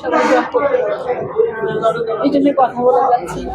সবাই। এই জন্য কথা বলা যাচ্ছে না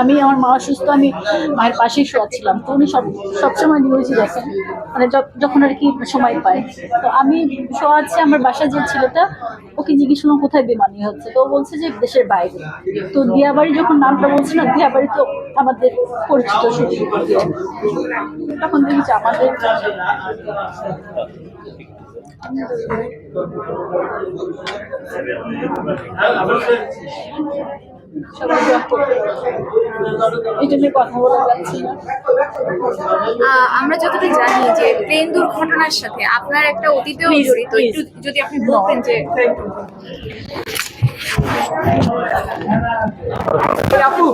আমি আমার মা অসুস্থ, আমি মায়ের পাশেই শোয়াচ্ছিলাম তো উনি সব সবসময় নিউজই দেখেন। মানে যখন আর কি সময় পায়। তো আমি শোয়াচ্ছি আমার বাসা যে ছেলেটা, ওকে জিজ্ঞেস করলাম, কোথায় বেমানি হচ্ছে? তো বলছে যে, দেশের বাইরে। তো দিয়াবাড়ি যখন নামটা বলছে না, দিয়াবাড়ি তো আমাদের পরিচিত শুধু তখন দেখেছি আমাদের সবাই দোয়া করবে। এই জন্য কথা বলা যাচ্ছে না আহ, আমরা যতটুকু জানি যে প্লেন দুর্ঘটনার সাথে আপনার একটা অতীতেও জড়িত একটু যদি আপনি বলতেন যে আপু